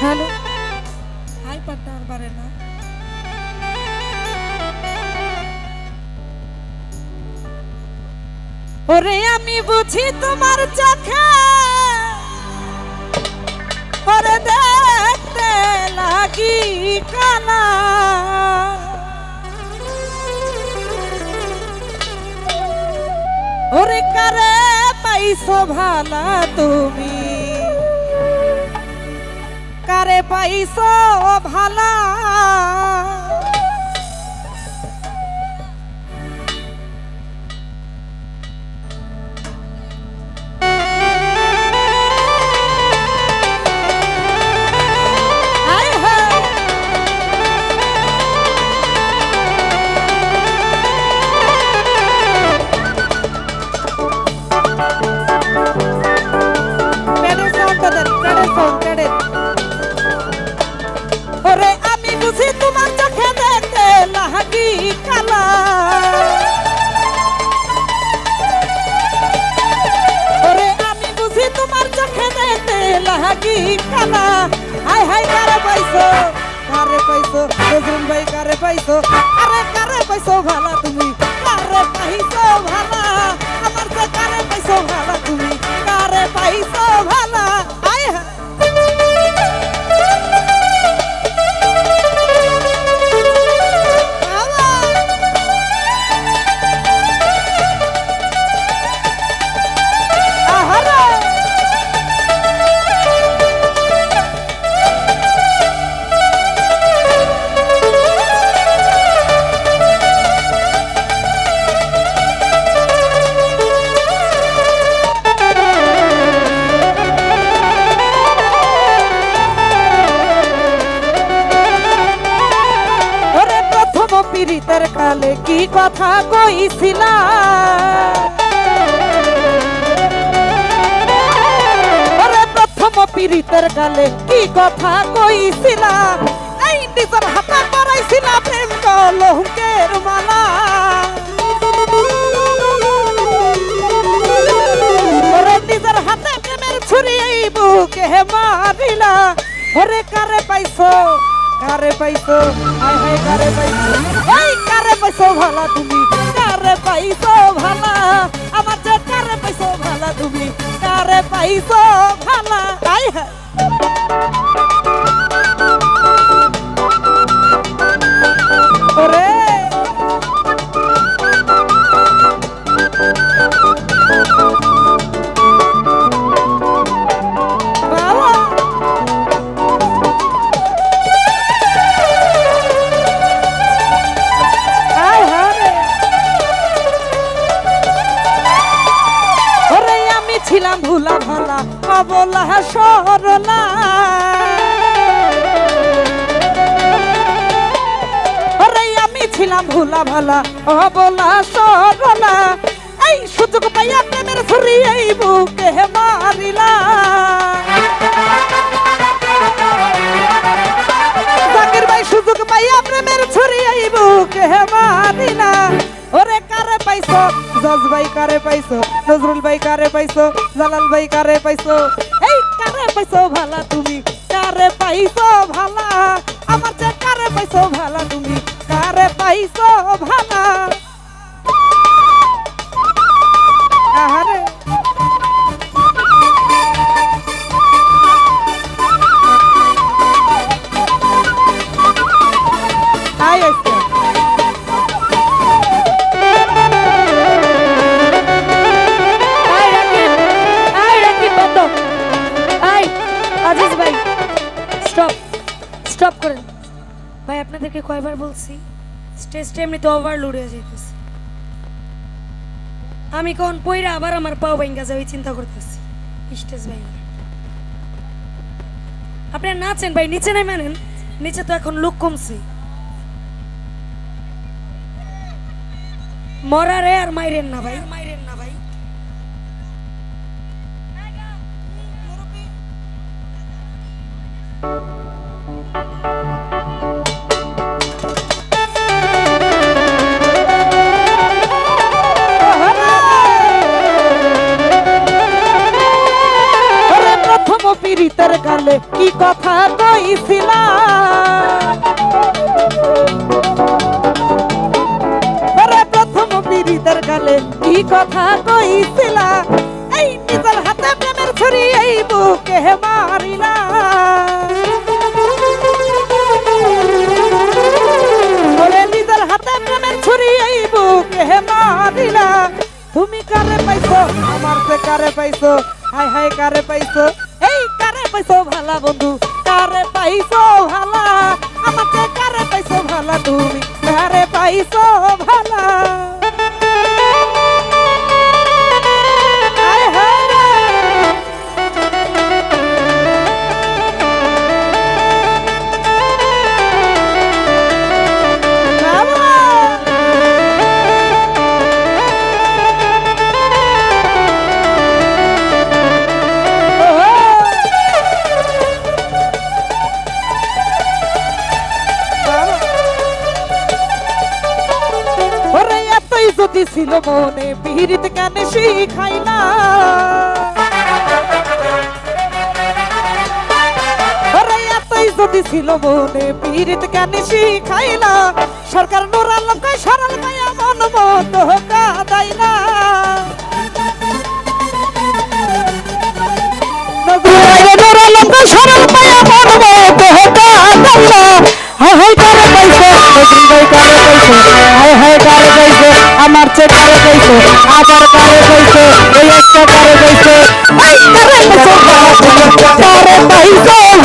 Hello hi পাট্টা আর পারে না। ওরে আমি বুঝি তোমার চোখে। ওরে দেখতে লাগি কানা। ওরে কারে পাইছো ভালা তুমি? পাইছো ভালা। লাহাগি কালা হাই হাই কারে পাইছো কারে পাইছো নজরুল ভাই কারে পাইছো আরে কারে পাইছো ভালা তুমি কারে পাইছো ভালা আমার তো কারে পাইছো ভালা পীড়িতের কালে কি কথা কইছিলা? প্রথম পীড়িতের কালে কি কথা কইছিলা? এই নিজের হাতে পরাইছিলা প্রেম কলঙ্কের মালা। হাতে ছুরি এই বুকে মারিলা। ওরে কারে পাইছো? কারে পাইছো হাই হাই কারে পাইছো এই কারে পাইছো ভালা তুমি কারে পাইছো ভালা আমার যে কারে পাইছো ভালা তুমি কারে পাইছো ভালা হাই হাই সরলা আমি ছিলাম ভুলা ভালা অবলা সরলা। এই সুযোগ পাইয়া প্রেমের ছুরি এই বুকে মারিলা। জাকির ভাই, সুযোগ পাইয়া প্রেমের ছুরি এই বুকে মারিলা। ওরে কারে পাইছো? জজ ভাই কারে পাইছো? নজরুল ভাই কারে পাইছো? জালাল ভাই কারে পাইছো? কারে পাইছো ভালা তুমি? কারে পাইছো ভালা? আমার যে কারে পাইছো ভালা তুমি? কারে পাইছো ভালা? আহারে আজিজ ভাই, স্টপ স্টপ করেন। ভাই, আপনাদেরকে কয়বার বলছি স্টেজটা এমনিতে ওভারলোড হয়ে যাইতেছে। আমি কোন পইরা আবার আমার পাও ভাঙ্গা যাবে চিন্তা করতেছি স্টেজ ভাই। আপনারা নাচেন ভাই, নিচে নাই মানেন নিচে তো এখন লোক কমছে। মরারে আর মাইরেন না ভাই মাইরেন না ভাই ওরে প্রথম পীড়িত পীড়িতের কালে কি কথা কইছিলা প্রথম পীড়িতের কালে কি কথা কইছিলা এই নিজের হাতে প্রেমের ছুরি এই বুকে মারিলা কারে পাইছো? আমার সে কারে পাইছো? হাই হাই, কারে পাইছো? এই কারে পাইছো ভালা বন্ধু? কারে পাইছো ভালা? আমাকে কারে পাইছো ভালা তুমি? কারে পাইছো ভালা? ছিল মনে পিহিরিত কেন শিখাই না যদি ছিল মনে পিহিরিত কেন শিখাই না সরকার নোরাল মায়া মন মতো কাদাই না আবার কারে পাইছো ওই একটা কারে পাইছো এই কারে পাইছো কারে